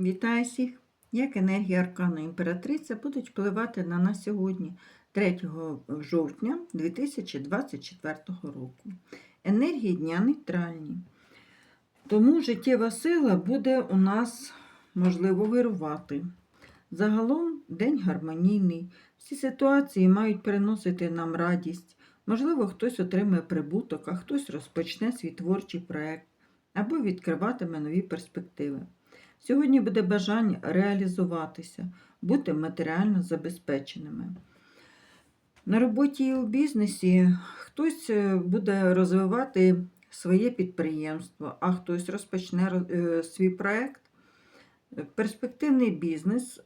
Вітаю всіх! Як енергія аркану імператриця будуть впливати на нас сьогодні, 3 жовтня 2024 року. Енергії дня нейтральні. Тому життєва сила буде у нас можливо вирувати. Загалом день гармонійний. Всі ситуації мають приносити нам радість. Можливо, хтось отримає прибуток, а хтось розпочне свій творчий проєкт або відкриватиме нові перспективи. Сьогодні буде бажання реалізуватися, бути матеріально забезпеченими. На роботі і у бізнесі хтось е, буде розвивати своє підприємство, а хтось розпочне е, свій проєкт. Перспективний бізнес,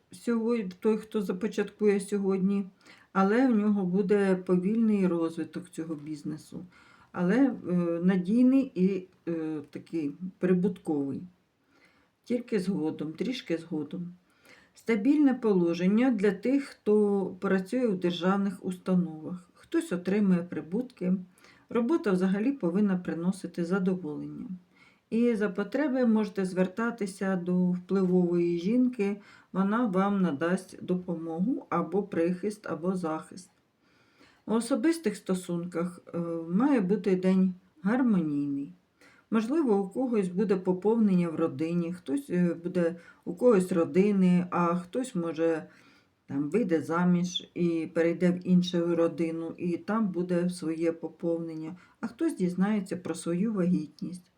той, хто започаткує сьогодні, але в нього буде повільний розвиток цього бізнесу, але е, надійний і такий прибутковий тільки згодом, трішки згодом. Стабільне положення для тих, хто працює у державних установах. Хтось отримує прибутки. Робота взагалі повинна приносити задоволення. І за потреби можете звертатися до впливової жінки, вона вам надасть допомогу або прихист, або захист. У особистих стосунках е, має бути день гармонійний. Можливо, у когось буде поповнення в родині, хтось е, буде у когось родини, а хтось може там вийде заміж і перейде в іншу родину, і там буде своє поповнення, а хтось дізнається про свою вагітність.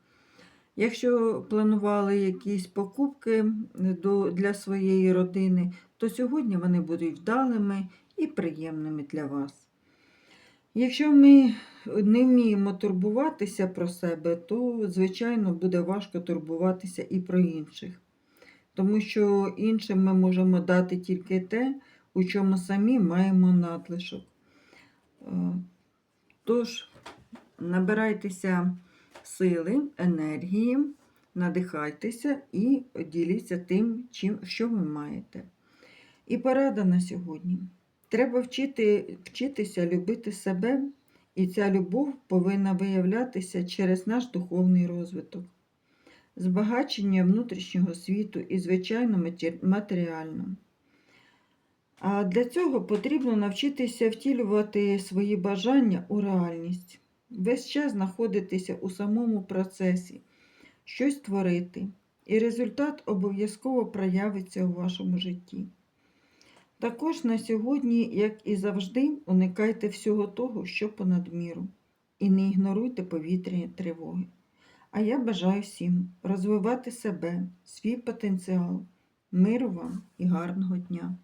Якщо планували якісь покупки для своєї родини, то сьогодні вони будуть вдалими і приємними для вас. Якщо ми не вміємо турбуватися про себе, то, звичайно, буде важко турбуватися і про інших. Тому що іншим ми можемо дати тільки те, у чому самі маємо надлишок. Е, тож, набирайтеся сили, енергії, надихайтеся і діліться тим, чим, що ви маєте. І порада на сьогодні. Треба вчити, вчитися любити себе, і ця любов повинна виявлятися через наш духовний розвиток, збагачення внутрішнього світу і, звичайно, матеріально. А для цього потрібно навчитися втілювати свої бажання у реальність, весь час знаходитися у самому процесі, щось творити, і результат обов'язково проявиться у вашому житті. Також на сьогодні, як і завжди, уникайте всього того, що понад міру, і не ігноруйте повітряні тривоги. А я бажаю всім розвивати себе, свій потенціал, миру вам і гарного дня!